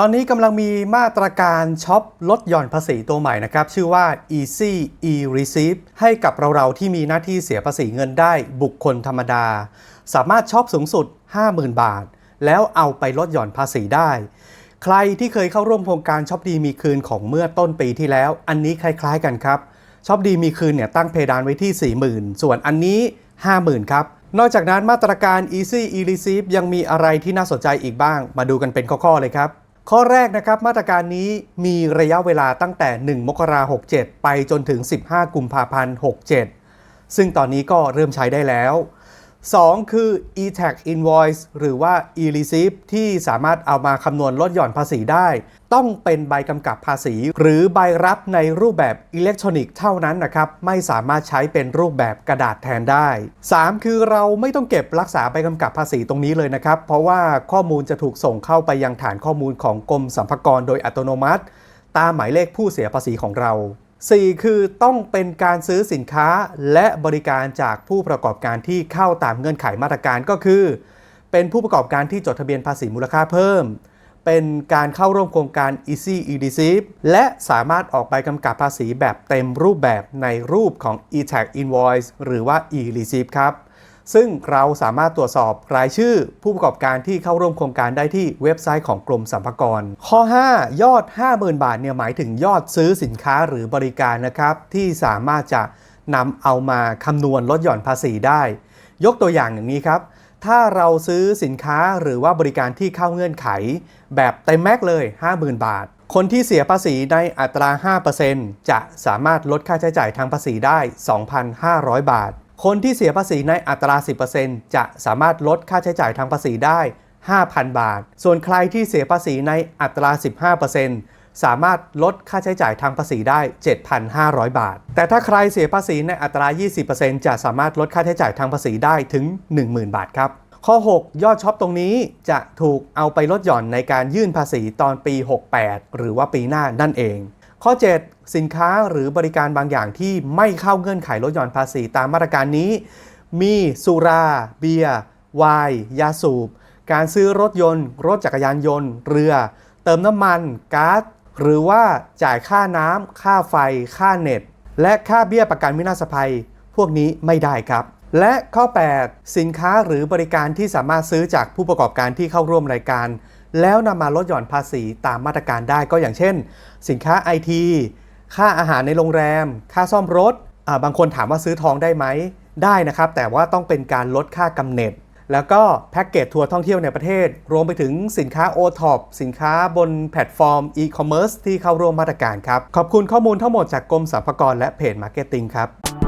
ตอนนี้กำลังมีมาตรการช็อปลดหย่อนภาษีตัวใหม่นะครับ ชื่อว่า Easy e Receipt ให้กับเราๆที่มีหน้าที่เสียภาษีเงินได้บุคคลธรรมดา สามารถช็อปสูงสุด 50,000 บาท แล้วเอาไปลดหย่อนภาษีได้ ใครที่เคยเข้าร่วมโครงการช็อปดีมีคืนของเมื่อต้นปีที่แล้ว อันนี้คล้ายๆกันครับช็อปดีมีคืนเนี่ยตั้งเพดานไว้ที่ 40,000 ส่วนอันนี้ 50,000 ครับนอกจากนั้นมาตรการ Easy e Receipt ยังมีอะไรที่น่าสนใจอีกบ้าง มาดูกันเป็นข้อๆเลยครับ ข้อแรกนะครับมาตรการนี้มีระยะเวลาตั้งแต่ 1 มกราคม67 ไปจนถึง 15 กุมภาพันธ์ 67 ซึ่งตอนนี้ก็เริ่มใช้ได้แล้ว 2 คือ e-tax invoice หรือว่า e-receipt ที่สามารถเอามาคำนวณลดหย่อนภาษีได้ ต้องเป็นใบกำกับภาษี หรือใบรับในรูปแบบอิเล็กทรอนิกส์เท่านั้นนะครับ ไม่สามารถใช้เป็นรูปแบบกระดาษแทนได้ 3 คือเราไม่ต้องเก็บรักษาใบกำกับภาษีตรงนี้เลยนะครับ เพราะว่าข้อมูลจะถูกส่งเข้าไปยังฐานข้อมูลของกรมสรรพากรโดยอัตโนมัติ ตามหมายเลขผู้เสียภาษีของเรา 4 คือต้องเป็นการซื้อสินค้าและบริการจากผู้ประกอบการที่เข้าตามเงื่อนไขมาตรการก็คือ เป็นผู้ประกอบการที่จดทะเบียนภาษีมูลค่าเพิ่ม เป็นการเข้าร่วมโครงการ Easy e d c i p และสามารถออกใบกำกับภาษีแบบเต็มรูปแบบในรูปของ e-tax invoice หรือว่า e-receipt ครับ ซึ่งเราสามารถตรวจสอบรายชื่อผู้ประกอบการที่เข้าร่วมโครงการได้ที่เว็บไซต์ของกรมสรรพากร ข้อ 5 ยอด 50,000 บาทเนี่ยหมายถึงยอดซื้อสินค้าหรือบริการนะครับ ที่สามารถจะนำเอามาคำนวณลดหย่อนภาษีได้ ยกตัวอย่างอย่างนี้ครับ ถ้าเราซื้อสินค้าหรือว่าบริการที่เข้าเงื่อนไข แบบเต็มแม็กเลย 50,000 บาท คนที่เสียภาษีในอัตรา 5%จะสามารถลดค่าใช้จ่ายทางภาษีได้ 2,500 บาท คนที่เสียภาษีในอัตรา 10%จะสามารถลดค่าใช้จ่ายทางภาษีได้ 5,000 บาท ส่วนใครที่เสียภาษีในอัตรา 15%สามารถลดค่าใช้จ่ายทางภาษีได้ 7,500 บาท แต่ถ้าใครเสียภาษีในอัตรา 20%จะสามารถลดค่าใช้จ่ายทางภาษีได้ถึง 10,000 บาทครับ ข้อ 6 ยอดช็อปตรงนี้จะถูกเอาไปลดหย่อนในการยื่นภาษีตอนปี 68 หรือว่าปีหน้านั่นเอง ข้อ 7 สินค้าหรือบริการบางอย่างที่ไม่เข้าเงื่อนไขลดหย่อนภาษีตามมาตรการนี้ มีสุรา เบียร์ไวน์ยาสูบ การซื้อรถยนต์ รถจักรยานยนต์ เรือ เติมน้ำมันก๊าซหรือว่าจ่ายค่าน้ำค่าไฟ ค่าเน็ต และค่าเบี้ยประกันวินาศภัย พวกนี้ไม่ได้ครับ และข้อ 8 สินค้าหรือบริการที่สามารถซื้อจากผู้ประกอบการที่เข้าร่วมรายการ แล้วนำมาลดหย่อนภาษีตามมาตรการได้ก็อย่างเช่น สินค้าไอทีค่าอาหารในโรงแรม ค่าซ่อมรถบางคนถามว่าซื้อทองได้ไหมได้นะครับ แต่ว่าต้องเป็นการลดค่ากำเนิดแล้วก็แพ็กเกจทัวร์ท่องเที่ยวในประเทศ รวมไปถึงสินค้า o t o p สินค้าบนแพลตฟอร์ม e-commerce ที่เข้าร่วมมาตรการครับ ขอบคุณข้อมูลทั้งหมดจากกรมสรรพากรและเพจ Marketing ครับ